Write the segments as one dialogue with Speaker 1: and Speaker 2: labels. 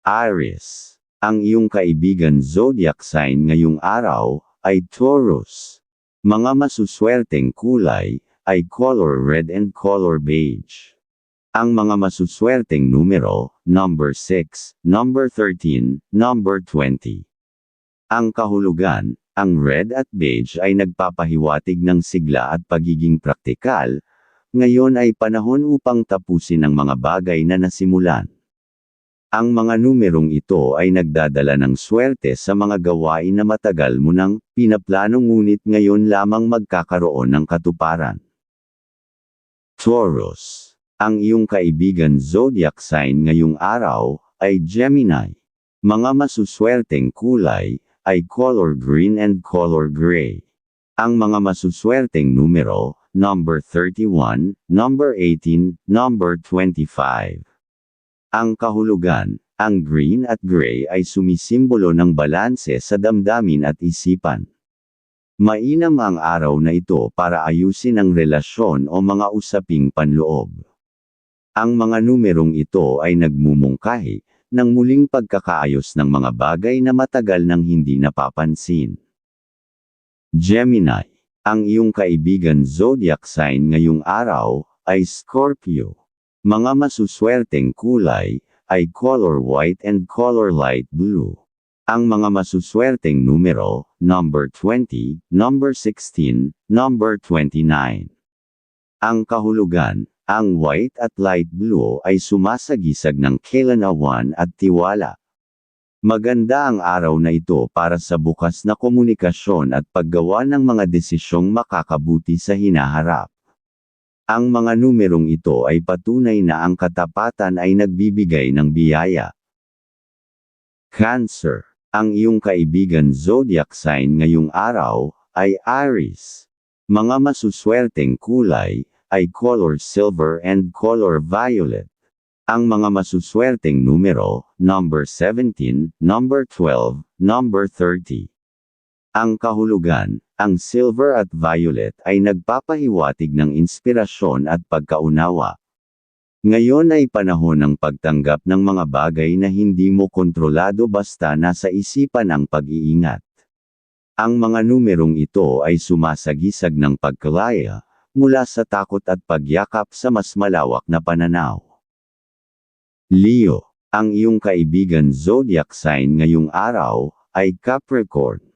Speaker 1: Aries. Ang iyong kaibigan zodiac sign ngayong araw ay Taurus. Mga masuswerteng kulay ay color red and color beige. Ang mga masuswerteng numero, number 6, number 13, number 20. Ang kahulugan, ang red at beige ay nagpapahiwatig ng sigla at pagiging praktikal, ngayon ay panahon upang tapusin ang mga bagay na nasimulan. Ang mga numerong ito ay nagdadala ng swerte sa mga gawain na matagal mo nang pinaplano ngunit ngayon lamang magkakaroon ng katuparan. Taurus. Ang iyong kaibigan zodiac sign ngayong araw ay Gemini. Mga masuswerteng kulay ay color green and color gray. Ang mga masuswerteng numero, number 31, number 18, number 25. Ang kahulugan, ang green at gray ay sumisimbolo ng balanse sa damdamin at isipan. Mainam ang araw na ito para ayusin ang relasyon o mga usaping panloob. Ang mga numerong ito ay nagmumungkahi ng muling pagkakaayos ng mga bagay na matagal nang hindi napapansin. Gemini, ang iyong kaibigan zodiac sign ngayong araw ay Scorpio. Mga masuswerteng kulay ay color white and color light blue. Ang mga masuswerteng numero, number 20, number 16, number 29. Ang kahulugan, ang white at light blue ay sumasagisag ng kailanawan at tiwala. Maganda ang araw na ito para sa bukas na komunikasyon at paggawa ng mga desisyong makakabuti sa hinaharap. Ang mga numerong ito ay patunay na ang katapatan ay nagbibigay ng biyaya. Cancer. Ang iyong kaibigan zodiac sign ngayong araw ay Aries. Mga masuswerteng kulay ay color silver and color violet. Ang mga masuswerteng numero, number 17, number 12, number 30. Ang kahulugan, ang silver at violet ay nagpapahiwatig ng inspirasyon at pagkaunawa. Ngayon ay panahon ng pagtanggap ng mga bagay na hindi mo kontrolado basta nasa isipan ang pag-iingat. Ang mga numerong ito ay sumasagisag ng pagkalaya, mula sa takot at pagyakap sa mas malawak na pananaw. Leo, ang iyong kaibigan zodiac sign ngayong araw, ay Capricorn.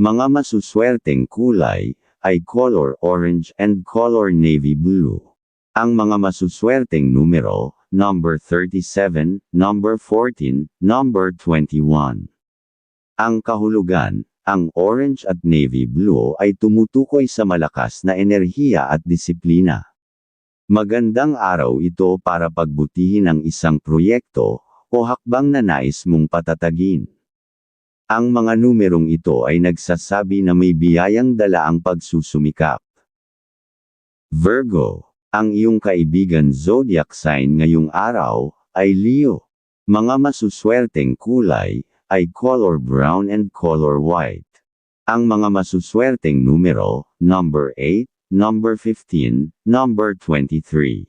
Speaker 1: Mga masuswerteng kulay ay color orange and color navy blue. Ang mga masuswerteng numero, number 37, number 14, number 21. Ang kahulugan, ang orange at navy blue ay tumutukoy sa malakas na enerhiya at disiplina. Magandang araw ito para pagbutihin ang isang proyekto o hakbang na nais mong patatagin. Ang mga numerong ito ay nagsasabi na may biyayang dala ang pagsusumikap. Virgo, ang iyong kaibigan zodiac sign ngayong araw, ay Leo. Mga masuswerteng kulay, ay color brown and color white. Ang mga masuswerteng numero, number 8, number 15, number 23.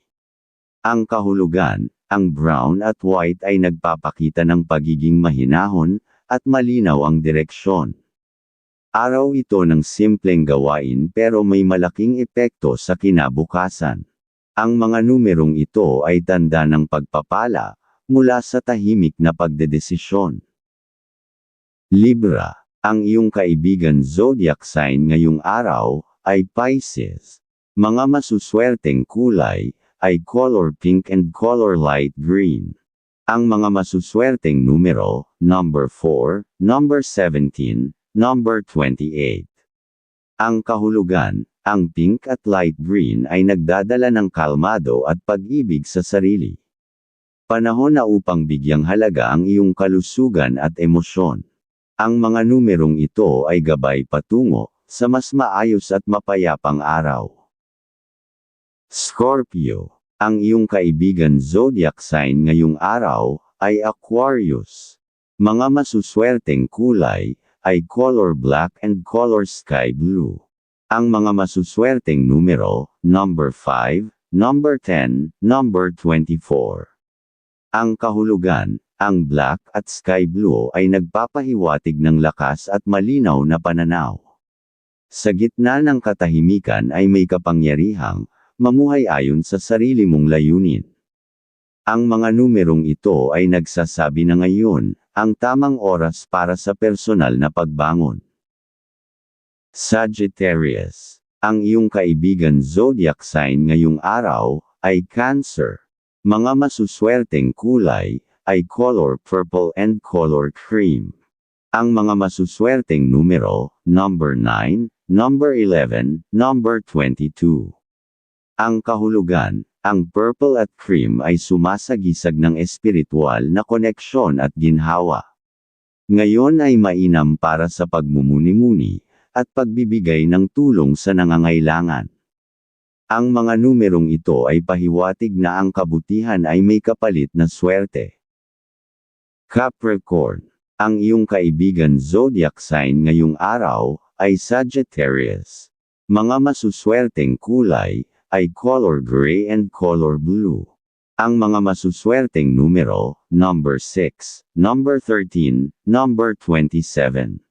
Speaker 1: Ang kahulugan, ang brown at white ay nagpapakita ng pagiging mahinahon, at malinaw ang direksyon. Araw ito ng simpleng gawain pero may malaking epekto sa kinabukasan. Ang mga numerong ito ay tanda ng pagpapala, mula sa tahimik na pagdedesisyon. Libra, ang iyong kaibigan zodiac sign ngayong araw, ay Pisces. Mga masuswerteng kulay, ay color pink and color light green. Ang mga masuswerteng numero, number 4, number 17, number 28. Ang kahulugan, ang pink at light green ay nagdadala ng kalmado at pag-ibig sa sarili. Panahon na upang bigyang halaga ang iyong kalusugan at emosyon. Ang mga numerong ito ay gabay patungo sa mas maayos at mapayapang araw. Scorpio ang iyong kaibigan zodiac sign ngayong araw ay Aquarius. Mga masuswerteng kulay ay color black and color sky blue. Ang mga masuswerteng numero, number 5, number 10, number 24. Ang kahulugan, Ang black at sky blue ay nagpapahiwatig ng lakas at malinaw na pananaw. Sa gitna ng katahimikan ay may kapangyarihang, mamuhay ayon sa sarili mong layunin. Ang mga numerong ito ay nagsasabi na ngayon, ang tamang oras para sa personal na pagbangon. Sagittarius. Ang iyong kaibigan zodiac sign ngayong araw ay Cancer. Mga masuswerteng kulay ay color purple and color cream. Ang mga masuswerteng numero, number 9, number 11, number 22. Ang kahulugan, ang purple at cream ay sumasagisag ng espiritual na koneksyon at ginhawa. Ngayon ay mainam para sa pagmumuni-muni, at pagbibigay ng tulong sa nangangailangan. Ang mga numerong ito ay pahiwatig na ang kabutihan ay may kapalit na swerte. Capricorn. Ang iyong kaibigan zodiac sign ngayong araw ay Sagittarius. Mga masuswerteng kulay ay color gray and color blue. Ang mga masuswerteng numero, number 6, number 13, number 27.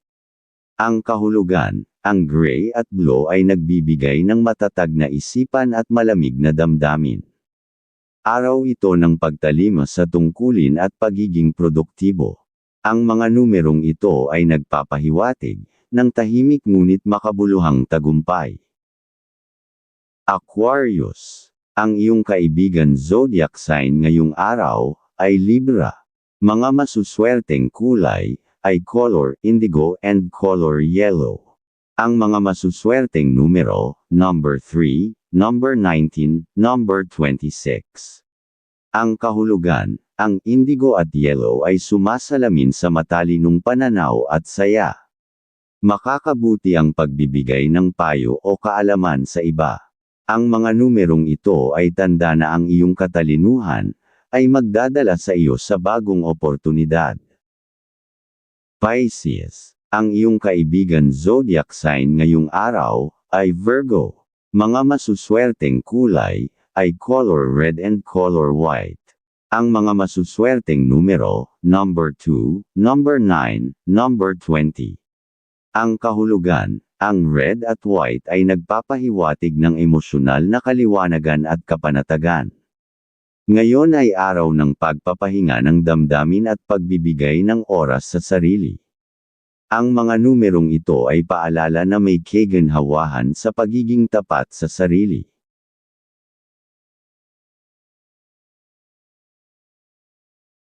Speaker 1: Ang kahulugan, ang gray at blue ay nagbibigay ng matatag na isipan at malamig na damdamin. Araw ito ng pagtalima sa tungkulin at pagiging produktibo. Ang mga numerong ito ay nagpapahiwatig ng tahimik ngunit makabuluhang tagumpay. Aquarius. Ang iyong kaibigan zodiac sign ngayong araw ay Libra. Mga masuswerteng kulay ay color indigo and color yellow. Ang mga masuswerteng numero, number 3, number 19, number 26. Ang kahulugan, ang indigo at yellow ay sumasalamin sa matalinong pananaw at saya. Makakabuti ang pagbibigay ng payo o kaalaman sa iba. Ang mga numerong ito ay tanda na ang iyong katalinuhan ay magdadala sa iyo sa bagong oportunidad. Pisces. Ang iyong kaibigan zodiac sign ngayong araw ay Virgo. Mga masuswerteng kulay ay color red and color white. Ang mga masuswerteng numero, number 2, number 9, number 20. Ang kahulugan, ang red at white ay nagpapahiwatig ng emosyonal na kaliwanagan at kapanatagan. Ngayon ay araw ng pagpapahinga ng damdamin at pagbibigay ng oras sa sarili. Ang mga numerong ito ay paalala na may kaganhawahan sa pagiging tapat sa sarili.